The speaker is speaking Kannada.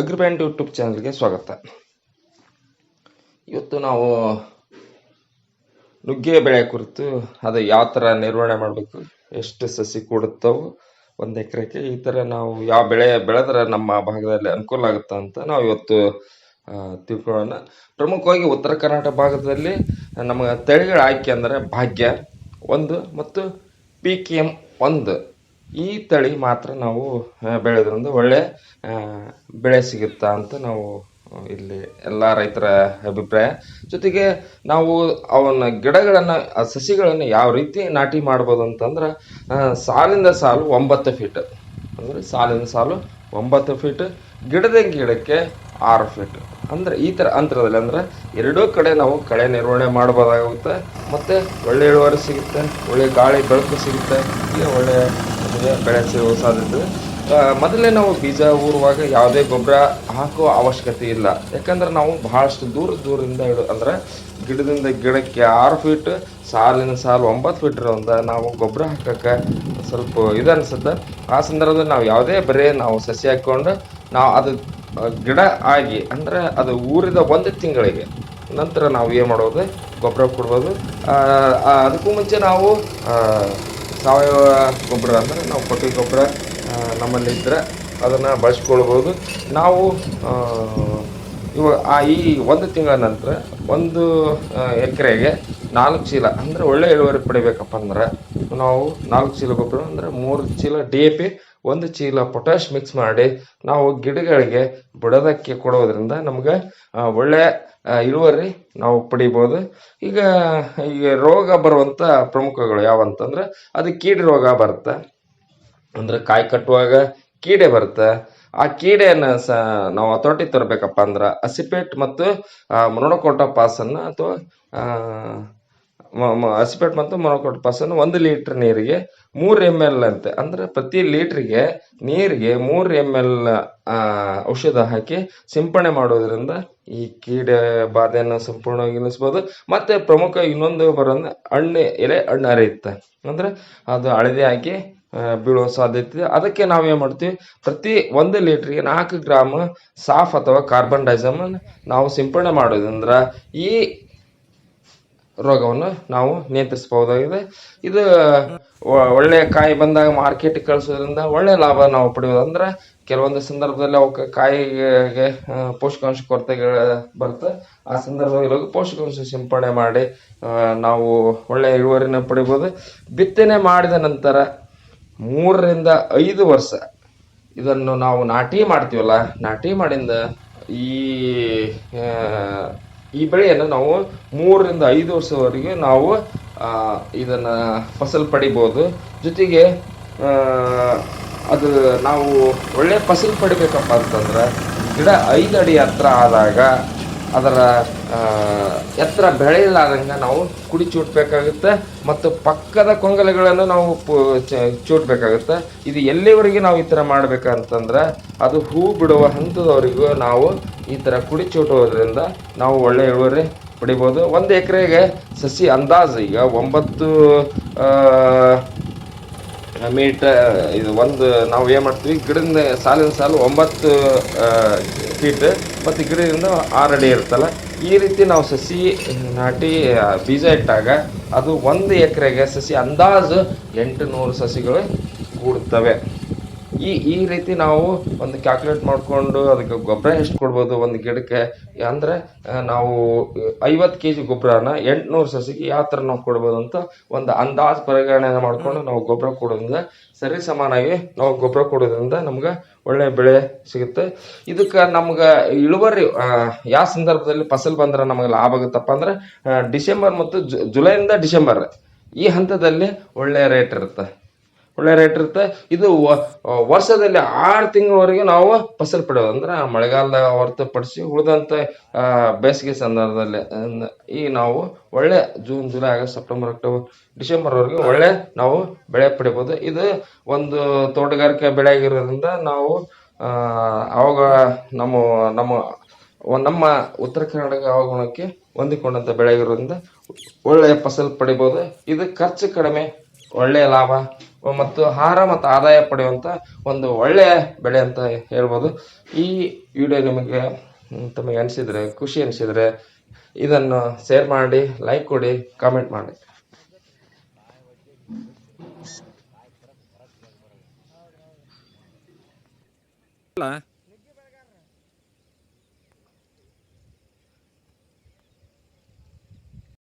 ಅಗ್ರಿಬ್ಯಾಂಡ್ ಯೂಟ್ಯೂಬ್ ಚಾನಲ್ಗೆ ಸ್ವಾಗತ. ಇವತ್ತು ನಾವು ನುಗ್ಗೆ ಬೆಳೆ ಕುರಿತು, ಅದು ಯಾವ ಥರ ನಿರ್ವಹಣೆ ಮಾಡಬೇಕು, ಎಷ್ಟು ಸಸಿ ಕೊಡುತ್ತವು, ಒಂದು ಎಕರೆಗೆ ಈ ಥರ ನಾವು ಯಾವ ಬೆಳೆ ಬೆಳೆದ್ರೆ ನಮ್ಮ ಭಾಗದಲ್ಲಿ ಅನುಕೂಲ ಆಗುತ್ತೆ ಅಂತ ನಾವು ಇವತ್ತು ತಿಳ್ಕೊಳ್ಳೋಣ. ಪ್ರಮುಖವಾಗಿ ಉತ್ತರ ಕರ್ನಾಟಕ ಭಾಗದಲ್ಲಿ ನಮಗೆ ತಳಿಗಳ ಆಯ್ಕೆ ಅಂದರೆ ಭಾಗ್ಯ ಒಂದು ಮತ್ತು ಪಿ ಕೆ ಎಂ ಒಂದು. ಈ ತಳಿ ಮಾತ್ರ ನಾವು ಬೆಳೆಯೋದ್ರಿಂದ ಬೆಳೆದ್ರಿಂದ ಒಳ್ಳೆ ಬೆಳೆ ಸಿಗುತ್ತಾ ಅಂತ ನಾವು ಇಲ್ಲಿ ಎಲ್ಲ ರೈತರ ಅಭಿಪ್ರಾಯ. ಜೊತೆಗೆ ನಾವು ಅವನ್ನ ಗಿಡಗಳನ್ನು, ಆ, ಸಸಿಗಳನ್ನು ಯಾವ ರೀತಿ ನಾಟಿ ಮಾಡ್ಬೋದು ಅಂತಂದ್ರೆ ಸಾಲಿಂದ ಸಾಲು ಒಂಬತ್ತು ಫೀಟ್ ಅಂದರೆ ಸಾಲಿಂದ ಸಾಲು ಒಂಬತ್ತು ಫೀಟ್ ಗಿಡದ ಗಿಡಕ್ಕೆ ಆರು ಫೀಟ್ ಅಂದರೆ ಈ ಥರ ಅಂತರದಲ್ಲಿ ಅಂದ್ರೆ ಎರಡೂ ಕಡೆ ನಾವು ಕಳೆ ನಿರ್ವಹಣೆ ಮಾಡ್ಬೋದಾಗುತ್ತೆ ಮತ್ತು ಒಳ್ಳೆ ಇಳುವರಿ ಸಿಗುತ್ತೆ, ಒಳ್ಳೆ ಗಾಳಿ ಬೆಳಕು ಸಿಗುತ್ತೆ ಈಗ ಒಳ್ಳೆ ನಮಗೆ ಬೆಳೆ ಸಿಗುವ ಸಾಧ್ಯತೆ ಮೊದಲೇ ನಾವು ಬೀಜ ಊರುವಾಗ ಯಾವುದೇ ಗೊಬ್ಬರ ಹಾಕುವ ಅವಶ್ಯಕತೆ ಇಲ್ಲ. ಯಾಕಂದ್ರೆ ನಾವು ಬಹಳಷ್ಟು ದೂರ ದೂರದಿಂದ ಇಡು ಅಂದ್ರೆ ಗಿಡದಿಂದ ಗಿಡಕ್ಕೆ ಆರು ಫೀಟ್ ಸಾಲಿನ ಸಾಲು ಒಂಬತ್ತು ಫೀಟ್ ಇರೋದ್ರಿಂದ ನಾವು ಗೊಬ್ಬರ ಹಾಕಕ್ಕೆ ಸ್ವಲ್ಪ ಇದು ಅನ್ಸುತ್ತೆ. ಆ ಸಂದರ್ಭದಲ್ಲಿ ನಾವು ಯಾವುದೇ ಬರೀ ನಾವು ಸಸಿ ಹಾಕ್ಕೊಂಡು ನಾವು ಅದು ಗಿಡ ಆಗಿ, ಅಂದರೆ ಅದು ಊರಿದ ಒಂದು ತಿಂಗಳಿಗೆ ನಂತರ ನಾವು ಏನು ಮಾಡೋದು? ಗೊಬ್ಬರ ಕೊಡ್ಬೋದು. ಅದಕ್ಕೂ ಮುಂಚೆ ನಾವು ಸಾವಯವ ಗೊಬ್ಬರ ಅಂದರೆ ನಾವು ಕೊಟ್ಟಿಗೆ ಗೊಬ್ಬರ ನಮ್ಮಲ್ಲಿದ್ದರೆ ಅದನ್ನು ಬಳಸ್ಕೊಳ್ಬೋದು. ನಾವು ಇವಾಗ ಇವ ಆ ಈ ಒಂದು ತಿಂಗಳ ನಂತರ ಒಂದು ಎಕರೆಗೆ ನಾಲ್ಕು ಚೀಲ, ಅಂದರೆ ಒಳ್ಳೆ ಇಳುವರಿ ಪಡಿಬೇಕಪ್ಪ ಅಂದ್ರೆ ನಾವು ನಾಲ್ಕು ಚೀಲ ಗೊಬ್ಬರ ಅಂದರೆ ಮೂರು ಚೀಲ ಡಿ ಎ ಪಿ ಒಂದು ಚೀಲ ಪೊಟ್ಯಾಶ್ ಮಿಕ್ಸ್ ಮಾಡಿ ನಾವು ಗಿಡಗಳಿಗೆ ಬುಡದಕ್ಕೆ ಕೊಡೋದ್ರಿಂದ ನಮ್ಗೆ ಒಳ್ಳೆ ಇಳುವರಿ ನಾವು ಪಡಿಬೋದು. ಈಗ ಈಗ ರೋಗ ಬರುವಂಥ ಪ್ರಮುಖಗಳು ಯಾವಂತಂದ್ರೆ ಅದು ಕೀಡಿ ರೋಗ ಬರುತ್ತೆ. ಅಂದ್ರೆ ಕಾಯಿ ಕಟ್ಟುವಾಗ ಕೀಡೆ ಬರುತ್ತೆ. ಆ ಕೀಡೆಯನ್ನ ಸ, ನಾವು ಹತೋಟಿ ತರಬೇಕಪ್ಪ ಅಂದ್ರೆ ಅಸಿಪೇಟ್ ಮತ್ತು ಮೊನೊಕೋಟ ಪಾಸನ್ನು ಅಥವಾ ಅಸಿಪೇಟ್ ಮತ್ತು ಮೊನೊಕೋಟ ಪಾಸನ್ನು ಒಂದು ಲೀಟ್ರ್ ನೀರಿಗೆ ಮೂರು ಎಂ ಎಲ್ ಅಂತೆ. ಅಂದ್ರೆ ಪ್ರತಿ ಲೀಟ್ರಿಗೆ ನೀರಿಗೆ ಮೂರು ಎಂ ಎಲ್ ಔಷಧ ಹಾಕಿ ಸಿಂಪಡಣೆ ಮಾಡೋದ್ರಿಂದ ಈ ಕೀಡೆ ಬಾಧೆಯನ್ನು ಸಂಪೂರ್ಣವಾಗಿ ನಿಲ್ಲಿಸ್ಬೋದು. ಮತ್ತೆ ಪ್ರಮುಖ ಇನ್ನೊಂದು ಬರೋದು ಹಣ್ಣು, ಎಲೆ, ಹಣ್ಣು ಹರಿಯುತ್ತೆ. ಅಂದ್ರೆ ಅದು ಹಳದಿ ಹಾಕಿ ಬೀಳೋ ಸಾಧ್ಯತೆ ಇದೆ. ಅದಕ್ಕೆ ನಾವೇನು ಮಾಡ್ತೀವಿ? ಪ್ರತಿ ಒಂದು ಲೀಟ್ರಿಗೆ ನಾಲ್ಕು ಗ್ರಾಮ್ ಸಾಫ್ ಅಥವಾ ಕಾರ್ಬನ್ ಡೈಸಮ್ ನಾವು ಸಿಂಪಡಣೆ ಮಾಡೋದ್ರಿಂದ ಈ ರೋಗವನ್ನು ನಾವು ನಿಯಂತ್ರಿಸಬಹುದಾಗಿದೆ. ಇದು ಒಳ್ಳೆಯ ಒಳ್ಳೆ ಕಾಯಿ ಬಂದಾಗ ಮಾರ್ಕೆಟ್ಗೆ ಕಳಿಸೋದ್ರಿಂದ ಒಳ್ಳೆಯ ಲಾಭ ನಾವು ಪಡೆಯೋದಂದ್ರೆ ಕೆಲವೊಂದು ಸಂದರ್ಭದಲ್ಲಿ ಅವಕ್ಕೆ ಕಾಯಿಗೆ ಪೋಷಕಾಂಶ ಕೊರತೆಗಳು ಬರುತ್ತೆ. ಆ ಸಂದರ್ಭದಲ್ಲಿ ಪೋಷಕಾಂಶ ಸಿಂಪಡಣೆ ಮಾಡಿ ನಾವು ಒಳ್ಳೆಯ ಇಳುವರಿನ ಪಡಿಬೋದು. ಬಿತ್ತನೆ ಮಾಡಿದ ನಂತರ ಮೂರರಿಂದ ಐದು ವರ್ಷ ಇದನ್ನು ನಾವು ನಾಟಿ ಮಾಡ್ತೀವಲ್ಲ, ನಾಟಿ ಮಾಡಿಂದ ಈ ಈ ಬೆಳೆಯನ್ನು ನಾವು ಮೂರರಿಂದ ಐದು ವರ್ಷವರೆಗೆ ನಾವು ಇದನ್ನು ಫಸಲ್ ಪಡಿಬೋದು. ಜೊತೆಗೆ ಅದು ನಾವು ಒಳ್ಳೆ ಫಸಲ್ ಪಡಿಬೇಕಪ್ಪ ಅಂತಂದ್ರೆ ಗಿಡ ಐದು ಅಡಿ ಎತ್ತರ ಆದಾಗ ಅದರ ಎತ್ತರ ಬೆಳೆಯಲಾದಂಗೆ ನಾವು ಕುಡಿ ಚೂಟ್ಬೇಕಾಗುತ್ತೆ ಮತ್ತು ಪಕ್ಕದ ಕೊಂಗಲೆಗಳನ್ನು ನಾವು ಪು- ಚ- ಚೂಟ್ಬೇಕಾಗುತ್ತೆ ಇದು ಎಲ್ಲಿವರೆಗೆ ನಾವು ಈ ಥರ ಮಾಡ್ಬೇಕಂತಂದ್ರೆ ಅದು ಹೂ ಬಿಡುವ ಹಂತದವರೆಗೂ ನಾವು ಈ ಥರ ಕುಡಿ ಚೂಟೋದ್ರಿಂದ ನಾವು ಒಳ್ಳೆಯ ಇಳುವರಿ ಪಡಿಬೋದು. ಒಂದು ಎಕರೆಗೆ ಸಸಿ ಅಂದಾಜು ಈಗ ಒಂಬತ್ತು ಮೀಟ ಇದು ಒಂದು ನಾವು ಏನು ಮಾಡ್ತೀವಿ, ಗಿಡದಿಂದ ಸಾಲಿನ ಸಾಲು ಒಂಬತ್ತು ಫೀಟ್ ಮತ್ತು ಗಿಡದಿಂದ ಆರು ಅಡಿ ಇರುತ್ತಲ್ಲ, ಈ ರೀತಿ ನಾವು ಸಸಿ ನಾಟಿ ಬೀಜ ಇಟ್ಟಾಗ ಅದು ಒಂದು ಎಕರೆಗೆ ಸಸಿ ಅಂದಾಜು ಎಂಟು ನೂರು ಸಸಿಗಳು ಕೂಡುತ್ತವೆ ಈ ಈ ರೀತಿ ನಾವು ಒಂದು ಕ್ಯಾಲ್ಕುಲೇಟ್ ಮಾಡಿಕೊಂಡು ಅದಕ್ಕೆ ಗೊಬ್ಬರ ಎಷ್ಟು ಕೊಡ್ಬೋದು ಒಂದು ಗಿಡಕ್ಕೆ? ಅಂದರೆ ನಾವು ಐವತ್ತು ಕೆ ಜಿ ಗೊಬ್ಬರನ ಎಂಟುನೂರು ಸಸಿಗೆ ಯಾವ ಥರ ನಾವು ಕೊಡ್ಬೋದು ಅಂತ ಒಂದು ಅಂದಾಜು ಪರಿಗಣನೆ ಮಾಡಿಕೊಂಡು ನಾವು ಗೊಬ್ಬರ ಕೊಡೋದ್ರಿಂದ ಸರಿ ಸಮಾನಾಗಿ ನಾವು ಗೊಬ್ಬರ ಕೊಡೋದ್ರಿಂದ ನಮ್ಗೆ ಒಳ್ಳೆ ಬೆಳೆ ಸಿಗುತ್ತೆ. ಇದಕ್ಕೆ ನಮ್ಗೆ ಇಳುವರಿ ಯಾವ ಸಂದರ್ಭದಲ್ಲಿ ಫಸಲು ಬಂದ್ರೆ ನಮಗೆ ಲಾಭ ಆಗುತ್ತಪ್ಪ ಅಂದ್ರೆ ಡಿಸೆಂಬರ್ ಮತ್ತು ಜುಲೈಯಿಂದ ಡಿಸೆಂಬರ್ ಈ ಹಂತದಲ್ಲಿ ಒಳ್ಳೆ ರೇಟ್ ಇರುತ್ತೆ. ಒಳ್ಳೆ ರೇಟ್ ಇರುತ್ತೆ. ಇದು ವರ್ಷದಲ್ಲಿ ಆರು ತಿಂಗಳವರೆಗೆ ನಾವು ಫಸಲು ಪಡೆಯೋದು. ಅಂದ್ರೆ ಮಳೆಗಾಲದಾಗ ಹೊರತುಪಡಿಸಿ ಉಳಿದಂಥ ಬೇಸಿಗೆ ಸಂದರ್ಭದಲ್ಲಿ ಈ ನಾವು ಒಳ್ಳೆ June, July, August, September, October, ಡಿಸೆಂಬರ್ವರೆಗೆ ಒಳ್ಳೆ ನಾವು ಬೆಳೆ ಪಡಿಬೋದು. ಇದು ಒಂದು ತೋಟಗಾರಿಕೆ ಬೆಳೆ ಆಗಿರೋದ್ರಿಂದ ನಾವು ಅವಾಗ ನಮ್ಮ ನಮ್ಮ ನಮ್ಮ ಉತ್ತರ ಕರ್ನಾಟಕ ಅವಗುಣಕ್ಕೆ ಹೊಂದಿಕೊಂಡಂತ ಬೆಳೆ ಆಗಿರೋದ್ರಿಂದ ಒಳ್ಳೆಯ ಫಸಲು ಪಡಿಬೋದು. ಇದು ಖರ್ಚು ಕಡಿಮೆ ಒಳ್ಳೆಯ ಲಾಭ. ಮತ್ತು ಆಹಾರ ಮತ್ತು ಆದಾಯ ಪಡೆಯುವಂಥ ಒಂದು ಒಳ್ಳೆಯ ಬೆಳೆ ಅಂತ ಹೇಳ್ಬೋದು. ಈ ವಿಡಿಯೋ ನಿಮಗೆ ತಮಗೆ ಅನಿಸಿದರೆ, ಖುಷಿ ಅನಿಸಿದರೆ ಇದನ್ನು ಶೇರ್ ಮಾಡಿ ಲೈಕ್ ಕೊಡಿ ಕಾಮೆಂಟ್ ಮಾಡಿ.